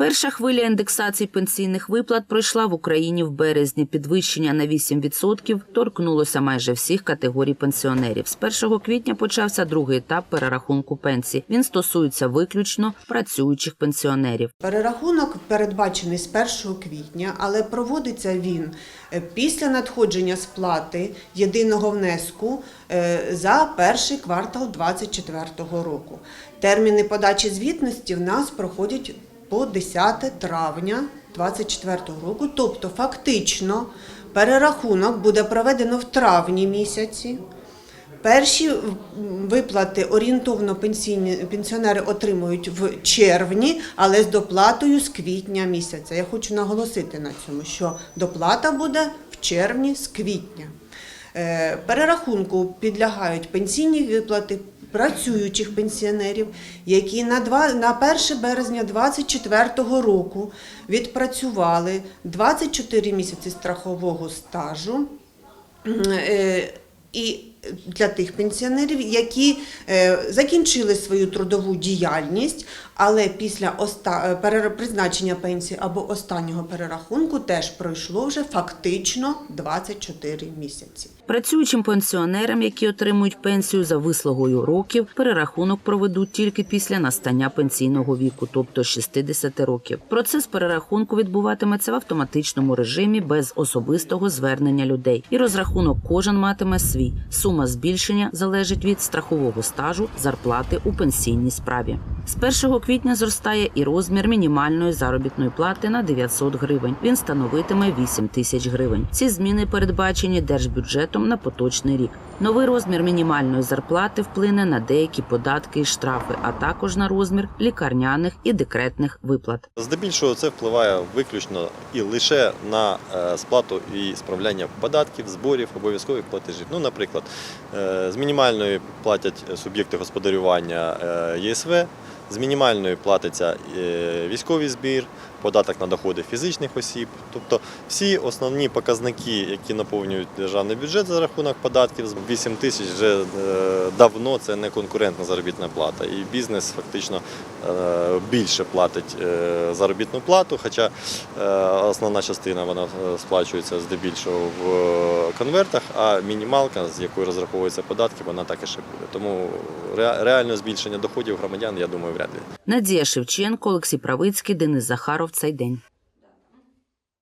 Перша хвиля індексації пенсійних виплат пройшла в Україні в березні. Підвищення на 8% торкнулося майже всіх категорій пенсіонерів. З 1 квітня почався другий етап перерахунку пенсій. Він стосується виключно працюючих пенсіонерів. Перерахунок передбачений з 1 квітня, але проводиться він е, після надходження сплати єдиного внеску е, за перший квартал 2024 року. Терміни подачі звітності в нас проходять по 10 травня 2024 року, тобто фактично перерахунок буде проведено в травні місяці. Перші виплати орієнтовно пенсійні пенсіонери отримують в червні, але з доплатою з квітня місяця. Я хочу наголосити на цьому, що доплата буде в червні з квітня. Е, Перерахунку підлягають пенсійні виплати працюючих пенсіонерів, які на, 2, на 1 березня 2024 року відпрацювали 24 місяці страхового стажу. Е, І для тих пенсіонерів, які е, закінчили свою трудову діяльність, але після е, призначення пенсії або останнього перерахунку теж пройшло вже фактично 24 місяці. Працюючим пенсіонерам, які отримують пенсію за вислугою років, перерахунок проведуть тільки після настання пенсійного віку, тобто 60 років. Процес перерахунку відбуватиметься в автоматичному режимі без особистого звернення людей, і розрахунок кожен матиме свій. Сума збільшення залежить від страхового стажу зарплати у пенсійній справі. З 1 квітня зростає і розмір мінімальної заробітної плати на 900 гривень. Він становитиме 8 тисяч гривень. Ці зміни передбачені держбюджетом на поточний рік. Новий розмір мінімальної зарплати вплине на деякі податки і штрафи, а також на розмір лікарняних і декретних виплат. Здебільшого це впливає виключно і лише на е, сплату і справляння податків, зборів, обов'язкових платежів. Ну, наприклад, е, з мінімальної платять суб'єкти господарювання е, ЄСВ, з мінімальної платиться е, військовий збір, податок на доходи фізичних осіб. Тобто всі основні показники, які наповнюють державний бюджет за рахунок податків, з 8 тисяч вже е, давно це не конкурентна заробітна плата. І бізнес фактично е, більше платить заробітну плату, хоча основна частина вона сплачується здебільшого в конвертах, а мінімалка, з якої розраховуються податки, вона так і ще буде. Тому реальне збільшення доходів громадян, я думаю, вряд ли. Надія Шевченко, Олексій Правицький, Денис Захаров. Цей день.